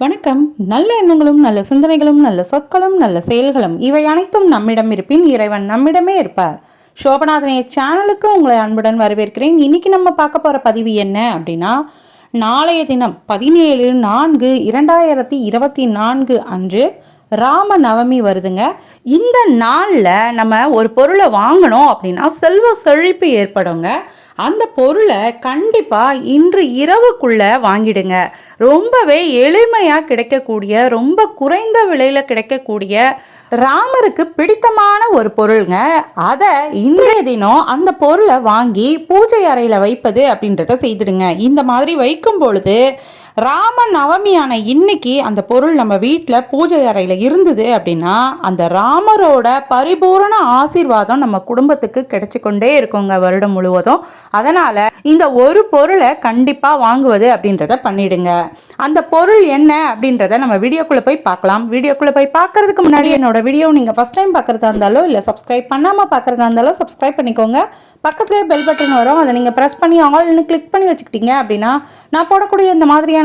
வணக்கம். நல்ல எண்ணங்களும் நல்ல சிந்தனைகளும் நல்ல சொற்களும் நல்ல செயல்களும் இவை அனைத்தும் நம்மிடம் இருப்பின் இறைவன் நம்மிடமே இருப்பார். சோபநாதனைய சேனலுக்கு உங்களை அன்புடன் வரவேற்கிறேன். இன்னைக்கு நம்ம பார்க்க போகிற பதிவு என்ன அப்படின்னா நாளைய தினம் பதினேழு நான்கு இரண்டாயிரத்தி இருபத்தி நான்கு அன்று ராம நவமி வருதுங்க. இந்த நாளில் நம்ம ஒரு பொருளை வாங்கணும் அப்படின்னா செல்வ செழிப்பு ஏற்படுங்க. அந்த பொருளை கண்டிப்பாக இன்று இரவுக்குள்ள வாங்கிடுங்க. ரொம்பவே எளிமையாக கிடைக்கக்கூடிய ரொம்ப குறைந்த விலையில் கிடைக்கக்கூடிய ராமருக்கு பிடித்தமான ஒரு பொருளுங்க. அதை இன்றைய தினம் அந்த பொருளை வாங்கி பூஜை அறையில் வைப்பது அப்படின்றத செய்திடுங்க. இந்த மாதிரி வைக்கும் பொழுது ராம நவமியான இன்னைக்கு அந்த பொருள் நம்ம வீட்டில் பூஜை அறையில் இருந்தது அப்படின்னா அந்த ராமரோட பரிபூரண ஆசீர்வாதம் நம்ம குடும்பத்துக்கு கிடைச்சு கொண்டே இருக்குங்க வருடம் முழுவதும். அதனால் இந்த ஒரு பொருளை கண்டிப்பாக வாங்குவது அப்படின்றத பண்ணிடுங்க. அந்த பொருள் என்ன அப்படின்றத நம்ம வீடியோக்குள்ளே போய் பார்க்கலாம். வீடியோக்குள்ளே போய் பார்க்கறதுக்கு முன்னாடி என்னோட வீடியோ நீங்கள் ஃபஸ்ட் டைம் பார்க்குறதா இருந்தாலோ இல்லை சப்ஸ்கிரைப் பண்ணாமல் பார்க்குறதா இருந்தாலும் சப்ஸ்கிரைப் பண்ணிக்கோங்க. பக்கத்துலேயே பெல் பட்டன் வரும். அதை நீங்கள் ப்ரெஸ் பண்ணி ஆல்னு கிளிக் பண்ணி வச்சுக்கிட்டீங்க அப்படின்னா நான் போடக்கூடிய இந்த மாதிரியான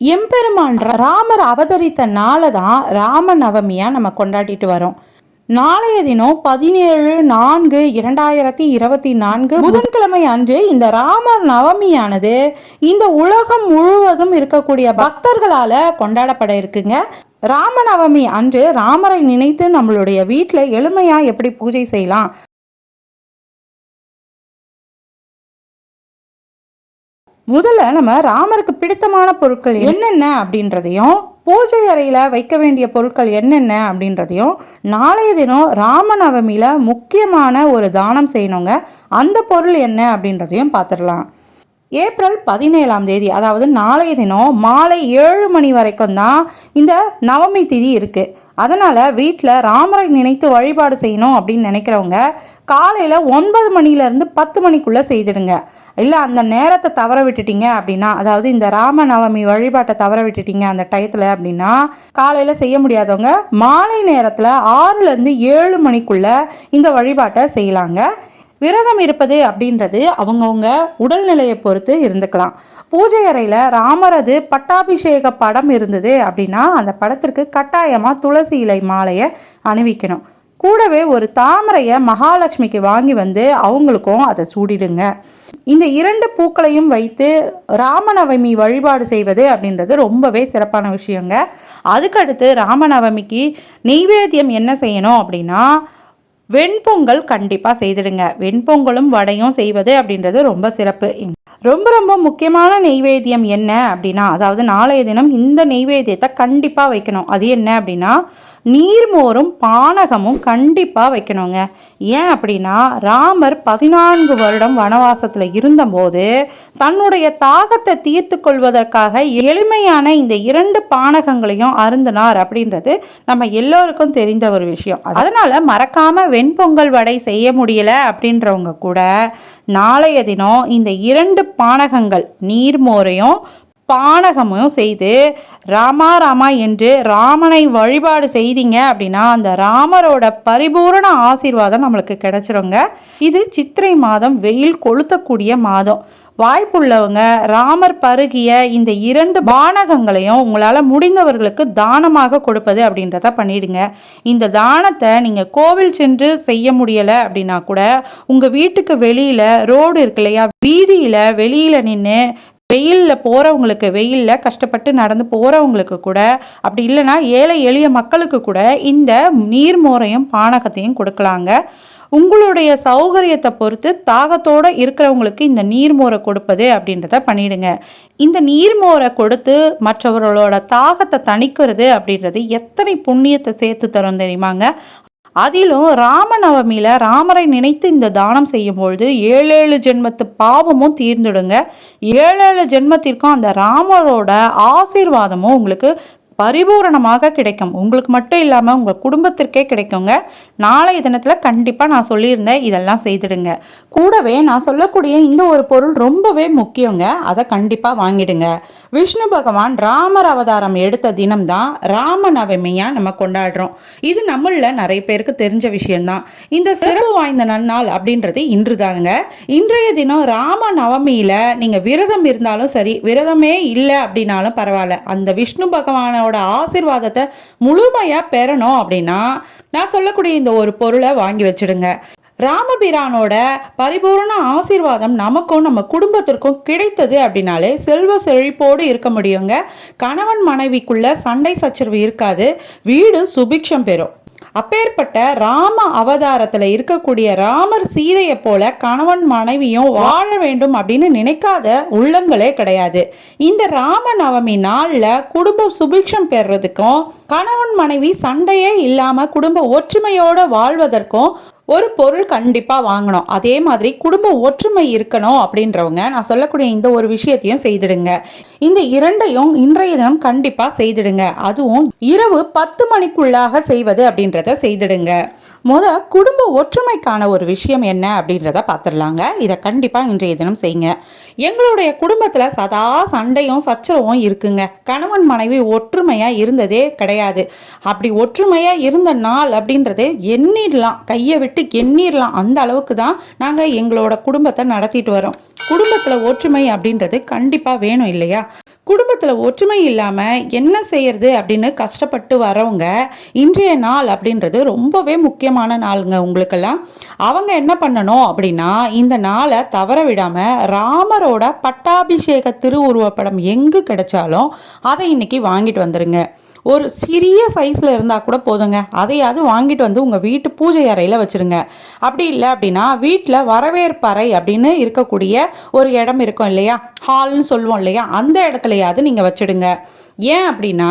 எம்பெருமான் ராமர் அவதரித்த நாளை தான் ராம நவமியாக நம்ம கொண்டாடிட்டு வரோம். நாளைய தினம் பதினேழு நான்கு இரண்டாயிரத்தி இருபத்தி நான்கு புதன்கிழமை அன்று இந்த ராமர் நவமியானது இந்த உலகம் முழுவதும் இருக்கக்கூடிய பக்தர்களால கொண்டாடப்பட இருக்குங்க. ராமநவமி அன்று ராமரை நினைத்து நம்மளுடைய வீட்டில் எளிமையா எப்படி பூஜை செய்யலாம்? முதல்ல நம்ம ராமருக்கு பிடித்தமான பொருட்கள் என்னென்ன அப்படின்றதையும் பூஜை அறையில் வைக்க வேண்டிய பொருட்கள் என்னென்ன அப்படின்றதையும் நாளைய தினம் ராமநவமியில் முக்கியமான ஒரு தானம் செய்யணுங்க. அந்த பொருள் என்ன அப்படின்றதையும் பார்த்துடலாம் ஏப்ரல் பதினேழாம் தேதி அதாவது நாளைய தினம் மாலை ஏழு மணி வரைக்கும் தான் இந்த நவமி திதி இருக்குது அதனால் வீட்டில் ராமரை நினைத்து வழிபாடு செய்யணும் அப்படின்னு நினைக்கிறவங்க காலையில் ஒன்பது மணிலேருந்து பத்து மணிக்குள்ளே செய்திடுங்க. இல்லை அந்த நேரத்தை தவற விட்டுட்டீங்க அப்படின்னா அதாவது இந்த ராம நவமி வழிபாட்டை தவற விட்டுட்டீங்க அந்த டயத்தில் அப்படின்னா காலையில் செய்ய முடியாதவங்க மாலை நேரத்தில் ஆறுலேருந்து ஏழு மணிக்குள்ளே இந்த வழிபாட்டை செய்யலாங்க. விரதம் இருப்பது அப்படின்றது அவங்கவுங்க உடல்நிலையை பொறுத்து இருந்துக்கலாம். பூஜை அறையில் ராமரது பட்டாபிஷேக படம் இருந்தது அப்படின்னா அந்த படத்திற்கு கட்டாயமாக துளசி இலை மாலையை அணிவிக்கணும். கூடவே ஒரு தாமரையை மகாலட்சுமிக்கு வாங்கி வந்து அவங்களுக்கும் அதை சூடிடுங்க. இந்த இரண்டு பூக்களையும் வைத்து ராமநவமி வழிபாடு செய்வது அப்படின்றது ரொம்பவே சிறப்பான விஷயங்க. அதுக்கடுத்து ராமநவமிக்கு நெய்வேத்தியம் என்ன செய்யணும் அப்படின்னா வெண்பொங்கல் கண்டிப்பாக செய்திடுங்க. வெண்பொங்கலும் வடையும் செய்வது அப்படின்றது ரொம்ப சிறப்பு. ரொம்ப ரொம்ப முக்கியமான நெய்வேத்தியம் என்ன அப்படின்னா அதாவது நாளைய தினம் இந்த நெய்வேத்தியத்தை கண்டிப்பாக வைக்கணும். அது என்ன அப்படின்னா நீர்மோரும் பானகமும் கண்டிப்பாக வைக்கணுங்க. ஏன் அப்படின்னா ராமர் பதினான்கு வருடம் வனவாசத்தில் இருந்தபோது தன்னுடைய தாகத்தை தீர்த்து கொள்வதற்காக எளிமையான இந்த இரண்டு பானகங்களையும் அருந்தினார் அப்படின்றது நம்ம எல்லோருக்கும் தெரிந்த ஒரு விஷயம். அதனால் மறக்காமல் வெண்பொங்கல் வடை செய்ய முடியல அப்படின்றவங்க கூட நாளைய தினம் இந்த இரண்டு பானகங்கள் நீர்மோரையும் பானகமும் செய்து ராமா ராமா என்று ராமனை வழிபாடு செய்தீங்க அப்படின்னா அந்த ராமரோட பரிபூரண ஆசீர்வாதம் நம்மளுக்கு கிடைச்சிருங்க. இது சித்திரை மாதம் வெயில் கொளுத்தக்கூடிய மாதம். வாய்ப்புள்ளவங்க ராமர் பருகிய இந்த இரண்டு பானகங்களையும் உங்களால் முடிந்தவர்களுக்கு தானமாக கொடுப்பது அப்படின்றத பண்ணிடுங்க. இந்த தானத்தை நீங்கள் கோவில் சென்று செய்ய முடியலை அப்படின்னா கூட உங்கள் வீட்டுக்கு வெளியில் ரோடு இருக்கு இல்லையா? வீதியில் வெளியில் நின்று வெயிலில் போகிறவங்களுக்கு வெயிலில் கஷ்டப்பட்டு நடந்து போகிறவங்களுக்கு கூட அப்படி இல்லைன்னா ஏழை எளிய மக்களுக்கு கூட இந்த நீர்மோரையும் பானகத்தையும் கொடுக்கலாங்க. உங்களுடைய சௌகரியத்தை பொறுத்து தாகத்தோடு இருக்கிறவங்களுக்கு இந்த நீர்மோரை கொடுப்பது அப்படின்றத பண்ணிடுங்க. இந்த நீர்மோரை கொடுத்து மற்றவர்களோட தாகத்தை தணிக்கிறது அப்படின்றது எத்தனை புண்ணியத்தை சேர்த்து தரும் தெரியுமாங்க? அதிலும் ராமநவமியில் ராமரை நினைத்து இந்த தானம் செய்யும் பொழுது ஏழேழு ஜென்மத்து பாவமும் தீர்ந்துடுங்க. ஏழேழு ஜென்மத்திற்கும் அந்த ராமரோட ஆசீர்வாதமும் உங்களுக்கு பரிபூரணமாக கிடைக்கும். உங்களுக்கு மட்டும் இல்லாமல் உங்கள் குடும்பத்திற்கே கிடைக்குங்க. நாளைய தினத்தில் கண்டிப்பாக நான் சொல்லியிருந்தேன் இதெல்லாம் செய்திடுங்க. கூடவே நான் சொல்லக்கூடிய இந்த ஒரு பொருள் ரொம்பவே முக்கியங்க. அதை கண்டிப்பாக வாங்கிடுங்க. விஷ்ணு பகவான் ராமர் அவதாரம் எடுத்த தினம்தான் ராம நவமியாக நம்ம கொண்டாடுறோம். இது நம்மள நிறைய பேருக்கு தெரிஞ்ச விஷயம்தான். இந்த சிறப்பு வாய்ந்த நன்னாள் அப்படின்றது இன்று தானுங்க இன்றைய தினம் ராம நவமியில் நீங்கள் விரதம் இருந்தாலும் சரி விரதமே இல்லை அப்படின்னாலும் பரவாயில்ல. அந்த விஷ்ணு பகவானோட ஆசிர்வாதத்தை முழுமையா பெறணும் அப்படின்னா நான் சொல்லக்கூடிய இந்த ஒரு பொருளை வாங்கி வச்சிடுங்க. ராமபிரானோட பரிபூரண ஆசீர்வாதம் நமக்கும் நம்ம குடும்பத்திற்கும் கிடைத்தது அப்படின்னாலே செல்வ செழிப்போடு இருக்க முடியுங்க. கணவன் மனைவிக்குள்ள சண்டை சச்சரவு இருக்காது. வீடு சுபிக்ஷம் பெறும். அப்பேற்பட்ட ராம அவதாரத்தில் இருக்கக்கூடிய ராமர் சீதையை போல கணவன் மனைவியும் வாழ வேண்டும் அப்படின்னு நினைக்காத உள்ளங்களே கிடையாது. இந்த ராம நவமி நாளில் குடும்ப சுபிக்ஷம் பெறுறதுக்கும் கணவன் மனைவி சண்டையே இல்லாமல் குடும்ப ஒற்றுமையோடு வாழ்வதற்கும் ஒரு பொருள் கண்டிப்பாக வாங்கணும். அதே மாதிரி குடும்ப ஒற்றுமை இருக்கணும் அப்படின்றவங்க நான் சொல்லக்கூடிய இந்த ஒரு விஷயத்தையும் செய்திடுங்க. இந்த இரண்டையும் இன்றைய தினம் கண்டிப்பாக செய்திடுங்க. அதுவும் இரவு பத்து மணிக்குள்ளாக செய்வது அப்படின்றத செய்திடுங்க. முத குடும்ப ஒற்றுமைக்கான ஒரு விஷயம் என்ன அப்படின்றத பார்த்துடலாங்க இதை கண்டிப்பாக இன்றைய தினம் செய்யுங்க. எங்களுடைய குடும்பத்தில் சதா சண்டையும் சச்சரவும் இருக்குங்க. கணவன் மனைவி ஒற்றுமையாக இருந்ததே கிடையாது. அப்படி ஒற்றுமையாக இருந்த நாள் அப்படின்றது எண்ணிடலாம். கையை விட்டு எண்ணிடலாம். அந்த அளவுக்கு தான் நாங்கள் எங்களோட குடும்பத்தை நடத்திட்டு வரோம். குடும்பத்தில் ஒற்றுமை அப்படின்றது கண்டிப்பாக வேணும் இல்லையா? குடும்பத்தில் ஒற்றுமை இல்லாமல் என்ன செய்யறது அப்படின்னு கஷ்டப்பட்டு வரவங்க இன்றைய நாள் அப்படின்றது ரொம்பவே முக்கியமான நாளுங்க உங்களுக்கெல்லாம். அவங்க என்ன பண்ணணும் அப்படின்னா இந்த நாளை தவற விடாமல் ராமரோட பட்டாபிஷேக திருவுருவப்படம் எங்கு கிடைச்சாலும் அதை இன்னைக்கு வாங்கிட்டு வந்துருங்க. ஒரு சிறிய சைஸில் இருந்தால் கூட போதுங்க. அதையாவது வாங்கிட்டு வந்து உங்கள் வீட்டு பூஜை அறையில் வச்சுருங்க. அப்படி இல்லை அப்படின்னா வீட்டில் வரவேற்பறை அப்படின்னு இருக்கக்கூடிய ஒரு இடம் இருக்கும் இல்லையா? ஹால்னு சொல்லுவோம் இல்லையா? அந்த இடத்துலையாவது நீங்கள் வச்சுடுங்க. ஏன் அப்படின்னா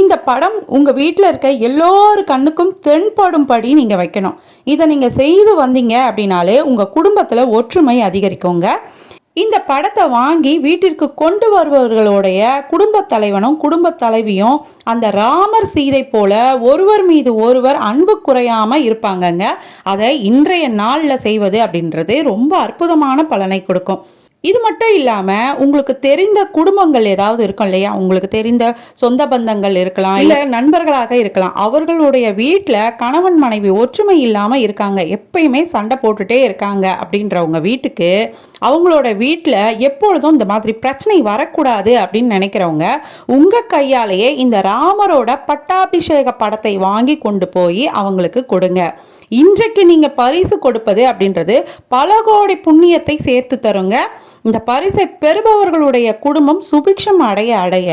இந்த படம் உங்கள் வீட்டில் இருக்க எல்லோரு கண்ணுக்கும் தென்படும்படி நீங்கள் வைக்கணும். இதை நீங்கள் செய்து வந்தீங்க அப்படின்னாலே உங்கள் குடும்பத்தில் ஒற்றுமை அதிகரிக்குங்க. இந்த படத்தை வாங்கி வீட்டிற்கு கொண்டு வருபவர்களுடைய குடும்ப தலைவனும் குடும்பத் தலைவியும் அந்த ராமர் சீதை போல ஒருவர் மீது ஒருவர் அன்பு குறையாம இருப்பாங்கங்க. அதை இன்றைய நாளில் செய்வது அப்படின்றது ரொம்ப அற்புதமான பலனை கொடுக்கும். இது மட்டும் இல்லாமல் உங்களுக்கு தெரிந்த குடும்பங்கள் ஏதாவது இருக்கும் இல்லையா? உங்களுக்கு தெரிந்த சொந்த பந்தங்கள் இருக்கலாம் இல்லை நண்பர்களாக இருக்கலாம். அவர்களுடைய வீட்டில் கணவன் மனைவி ஒற்றுமை இல்லாமல் இருக்காங்க. எப்பயுமே சண்டை போட்டுட்டே இருக்காங்க அப்படின்றவங்க வீட்டுக்கு அவங்களோட வீட்டில் எப்பொழுதும் இந்த மாதிரி பிரச்சனை வரக்கூடாது அப்படின்னு நினைக்கிறவங்க உங்கள் கையாலேயே இந்த ராமரோட பட்டாபிஷேக படத்தை வாங்கி கொண்டு போய் அவங்களுக்கு கொடுங்க. இன்றைக்கு நீங்கள் பரிசு கொடுப்பது அப்படின்றது பல கோடி புண்ணியத்தை சேர்த்து தருங்க. இந்த பரிசை பெறுபவர்களுடைய குடும்பம் சுபிக்ஷம் அடைய அடைய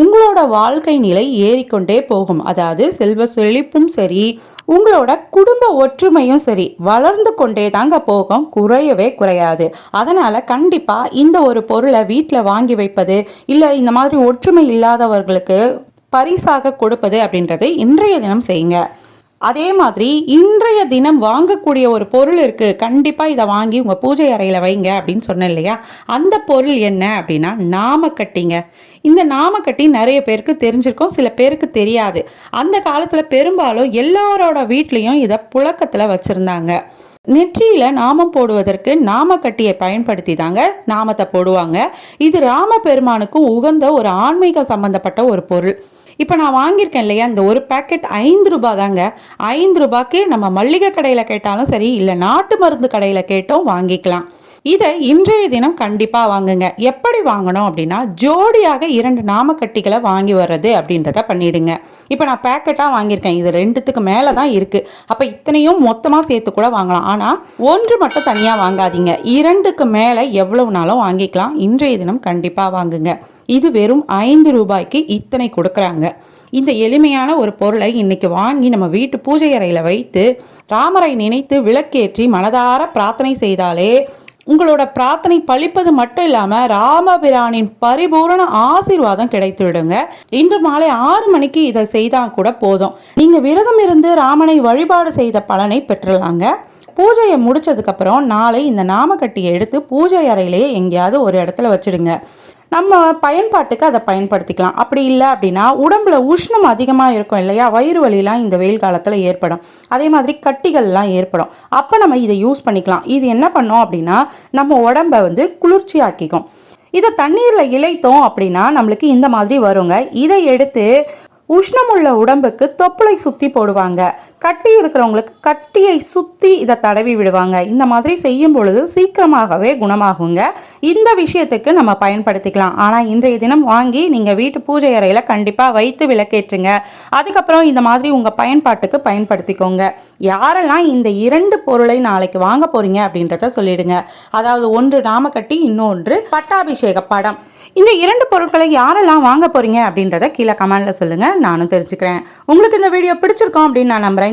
உங்களோட வாழ்க்கை நிலை ஏறிக்கொண்டே போகும். அதாவது செல்வ செழிப்பும் சரி உங்களோட குடும்ப ஒற்றுமையும் சரி வளர்ந்து கொண்டே தாங்க போகும். குறையவே குறையாது. அதனால கண்டிப்பா இந்த ஒரு பொருளை வீட்டில் வாங்கி வைப்பது இல்லை இந்த மாதிரி ஒற்றுமை இல்லாதவர்களுக்கு பரிசாக கொடுப்பது அப்படின்றது இன்றைய தினம் செய்யுங்க. அதே மாதிரி இன்றைய தினம் வாங்கக்கூடிய ஒரு பொருள் இருக்குது கண்டிப்பாக இதை வாங்கி உங்கள் பூஜை அறையில் வைங்க அப்படின்னு சொன்னேன் இல்லையா? அந்த பொருள் என்ன அப்படின்னா நாமக்கட்டிங்க. இந்த நாமக்கட்டி நிறைய பேருக்கு தெரிஞ்சிருக்கும் சில பேருக்கு தெரியாது. அந்த காலத்தில் பெரும்பாலும் எல்லாரோட வீட்லேயும் இதை புழக்கத்தில் வச்சுருந்தாங்க. நெற்றியில் நாமம் போடுவதற்கு நாமக்கட்டியை பயன்படுத்தி தாங்க நாமத்தை போடுவாங்க. இது ராம பெருமானுக்கும் உகந்த ஒரு ஆன்மீக சம்பந்தப்பட்ட ஒரு பொருள். இப்போ நான் வாங்கியிருக்கேன் இல்லையா இந்த ஒரு பேக்கெட் ஐந்து ரூபாய் தாங்க ஐந்து ரூபாய்க்கு நம்ம மல்லிகை கடையில் கேட்டாலும் சரி இல்லை நாட்டு மருந்து கடையில் கேட்டோம் வாங்கிக்கலாம். இதை இன்றைய தினம் கண்டிப்பாக வாங்குங்க. எப்படி வாங்கணும் அப்படின்னா ஜோடியாக இரண்டு நாமக்கட்டிகளை வாங்கி வர்றது அப்படின்றத பண்ணிடுங்க. இப்போ நான் பேக்கெட்டாக வாங்கியிருக்கேன். இது ரெண்டுத்துக்கு மேலே தான் இருக்குது அப்போ இத்தனையும் மொத்தமாக சேர்த்து கூட வாங்கலாம். ஆனால் ஒன்று மட்டும் தனியாக வாங்காதீங்க. இரண்டுக்கு மேலே எவ்வளவுனாலும் வாங்கிக்கலாம். இன்றைய தினம் கண்டிப்பாக வாங்குங்க. இது வெறும் ஐந்து ரூபாய்க்கு இத்தனை கொடுக்குறாங்க. இந்த எளிமையான ஒரு பொருளை இன்னைக்கு வாங்கி நம்ம வீட்டு பூஜை அறையில் வைத்து ராமரை நினைத்து விளக்கேற்றி மனதார பிரார்த்தனை செய்தாலே உங்களோட பிரார்த்தனை பழிப்பது மட்டும் இல்லாமல் ராமபிரானின் பரிபூரண ஆசீர்வாதம் கிடைத்து விடுங்க இன்று மாலை ஆறு மணிக்கு இதை செய்தால் கூட போதும். நீங்கள் விரதம் இருந்து ராமனை வழிபாடு செய்த பலனை பெற்றுலாங்க. பூஜையை முடிச்சதுக்கப்புறம் நாளை இந்த நாமக்கட்டியை எடுத்து பூஜை அறையிலேயே எங்கேயாவது ஒரு இடத்துல வச்சுடுங்க. நம்ம பயன்பாட்டுக்கு அதை பயன்படுத்திக்கலாம். அப்படி இல்லை அப்படின்னா உடம்புல உஷ்ணம் அதிகமாக இருக்கும் இல்லையா? வயிறு வலிலாம் இந்த வெயில் காலத்தில் ஏற்படும். அதே மாதிரி கட்டிகள்லாம் ஏற்படும். அப்போ நம்ம இதை யூஸ் பண்ணிக்கலாம். இது என்ன பண்ணோம் அப்படின்னா நம்ம உடம்பை வந்து குளிர்ச்சியாக்கிக்கும். இதை தண்ணீரில் இழைத்தோம் அப்படின்னா நம்மளுக்கு இந்த மாதிரி வருங்க. இதை எடுத்து உஷ்ணமுள்ள உடம்புக்கு தொப்புளை சுற்றி போடுவாங்க. கட்டி இருக்கிறவங்களுக்கு கட்டியை சுற்றி இதை தடவி விடுவாங்க. இந்த மாதிரி செய்யும் பொழுது சீக்கிரமாகவே குணமாகுங்க. இந்த விஷயத்துக்கு நம்ம பயன்படுத்திக்கலாம். ஆனால் இன்றைய தினம் வாங்கி நீங்கள் வீட்டு பூஜை அறையில் கண்டிப்பாக வைத்து விளக்கேற்றுங்க. அதுக்கப்புறம் இந்த மாதிரி உங்கள் பயன்பாட்டுக்கு பயன்படுத்திக்கோங்க. யாரெல்லாம் இந்த இரண்டு பொருளை நாளைக்கு வாங்க போகிறீங்க அப்படின்றத சொல்லிடுங்க. அதாவது ஒன்று நாமக்கட்டி இன்னொன்று பட்டாபிஷேக படம். இந்த இரண்டு பொருட்களை யாரெல்லாம் வாங்க போகிறீங்க அப்படின்றத கீழே கமெண்டில் சொல்லுங்கள் நானும் தெரிஞ்சுக்கிறேன். உங்களுக்கு இந்த வீடியோ பிடிச்சிருக்கோம் அப்படின்னு நான் நம்புகிறேன்